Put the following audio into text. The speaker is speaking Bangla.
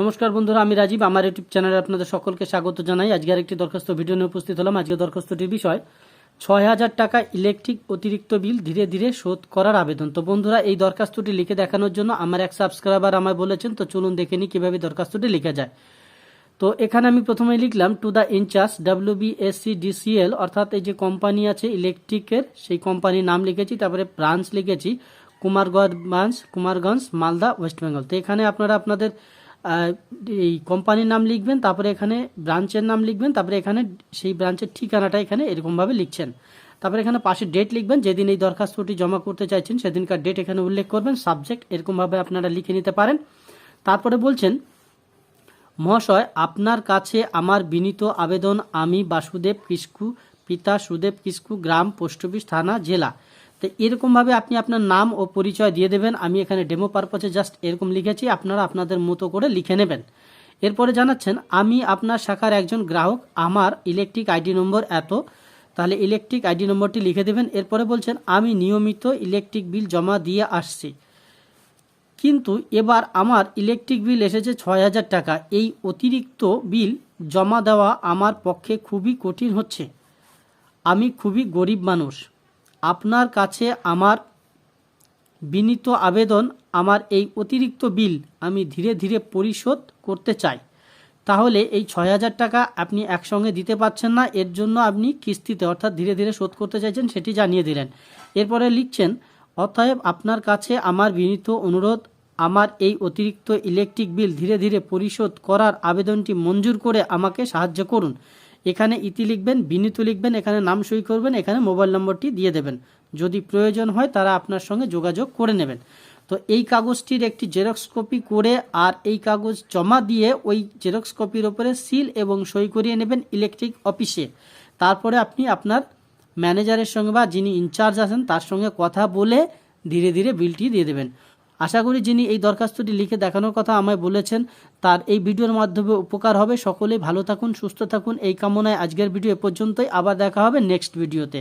নমস্কার বন্ধুরা, আমি রাজীব। আমার ইউটিউব চ্যানেলে আপনাদের সকলকে স্বাগত জানাই। আজকে আরেকটি দরখাস্ত ভিডিও নিয়ে উপস্থিত হলাম। আজকে দরখাস্তটির বিষয়, ছয় হাজার টাকা ইলেকট্রিক অতিরিক্ত বিল ধীরে ধীরে শোধ করার আবেদন। তো বন্ধুরা, এই দরখাস্তটি লিখে দেখানোর জন্য আমার এক সাবস্ক্রাইবার আমায় বলেছেন, তো চলুন দেখে নিই কীভাবে দরখাস্তটি লিখে যায়। তো এখানে আমি প্রথমে লিখলাম to the incharge W BSC DCL অর্থাৎ এই যে কোম্পানি আছে ইলেকট্রিকের, সেই কোম্পানির নাম লিখেছি, তারপরে ব্রাঞ্চ লিখেছি, কুমারগঞ্জ, ব্রাঞ্চ, কুমারগঞ্জ, মালদা, ওয়েস্ট বেঙ্গল। তো এখানে আপনারা আপনাদের এই কোম্পানির নাম লিখবেন, তারপরে এখানে ব্রাঞ্চের নাম লিখবেন, তারপরে এখানে সেই ব্রাঞ্চের ঠিকানাটা এখানে এরকমভাবে লিখছেন। তারপরে এখানে পাশে ডেট লিখবেন, যেদিন এই দরখাস্তটি জমা করতে চাইছেন সেদিনকার ডেট এখানে উল্লেখ করবেন সাবজেক্ট এরকমভাবে আপনারা লিখে নিতে পারেন। তারপরে বলছেন, মহাশয়, আপনার কাছে আমার বিনীত আবেদন আমি বাসুদেব কিস্কু পিতা সুদেব কিস্কু গ্রাম, পোস্ট অফিস, থানা, জেলা। তো এরকমভাবে আপনি আপনার নাম ও পরিচয় দিয়ে দেবেন। আমি এখানে ডেমো পারপাসে জাস্ট এরকম লিখেছি, আপনারা আপনাদের মতো করে লিখে নেবেন। এরপরে জানাচ্ছেন, আমি আপনার শাখার একজন গ্রাহক, আমার ইলেকট্রিক আইডি নম্বর এত। তাহলে ইলেকট্রিক আইডি নম্বরটি লিখে দেবেন। এরপরে বলছেন, আমি নিয়মিত ইলেকট্রিক বিল জমা দিয়ে আসছি। কিন্তু এবার আমার ইলেকট্রিক বিল এসেছে ছয় হাজার টাকা। এই অতিরিক্ত বিল জমা দেওয়া আমার পক্ষে খুবই কঠিন হচ্ছে। আমি খুবই গরিব মানুষ। আপনার কাছে আমার বিনীত আবেদন, আমার এই অতিরিক্ত বিল আমি ধীরে ধীরে পরিশোধ করতে চাই। তাহলে এই ছয় হাজার টাকা আপনি একসঙ্গে দিতে পারছেন না, এর জন্য আপনি কিস্তিতে অর্থাৎ ধীরে ধীরে শোধ করতে চাইছেন সেটি জানিয়ে দিলেন। এরপরে লিখছেন, অতএব আপনার কাছে আমার বিনীত অনুরোধ, আমার এই অতিরিক্ত ইলেকট্রিক বিল ধীরে ধীরে পরিশোধ করার আবেদনটি মঞ্জুর করে আমাকে সাহায্য করুন। এখানে ইতি লিখবেন, বিনীত লিখবেন, এখানে নাম সই করবেন, এখানে মোবাইল নম্বরটি দিয়ে দেবেন। যদি প্রয়োজন হয় তারা আপনার সঙ্গে যোগাযোগ করে নেবেন। তো এই কাগজটির একটি জেরক্স কপি করে আর এই কাগজ জমা দিয়ে ওই জেরক্স কপির ওপরে সিল এবং সই করিয়ে নেবেন ইলেকট্রিক অফিসে। তারপরে আপনি আপনার ম্যানেজারের সঙ্গে বা যিনি ইনচার্জ আছেন তার সঙ্গে কথা বলে ধীরে ধীরে বিলটি দিয়ে দেবেন। আশা করি যিনি এই দরখাস্তটি লিখে দেখানোর কথা আমায় বলেছেন, তার এই ভিডিওর মাধ্যমে উপকার হবে। সকলেই ভালো থাকুন, সুস্থ থাকুন। এই কামনায় আজকের ভিডিও এ পর্যন্তই। আবার দেখা হবে নেক্সট ভিডিওতে।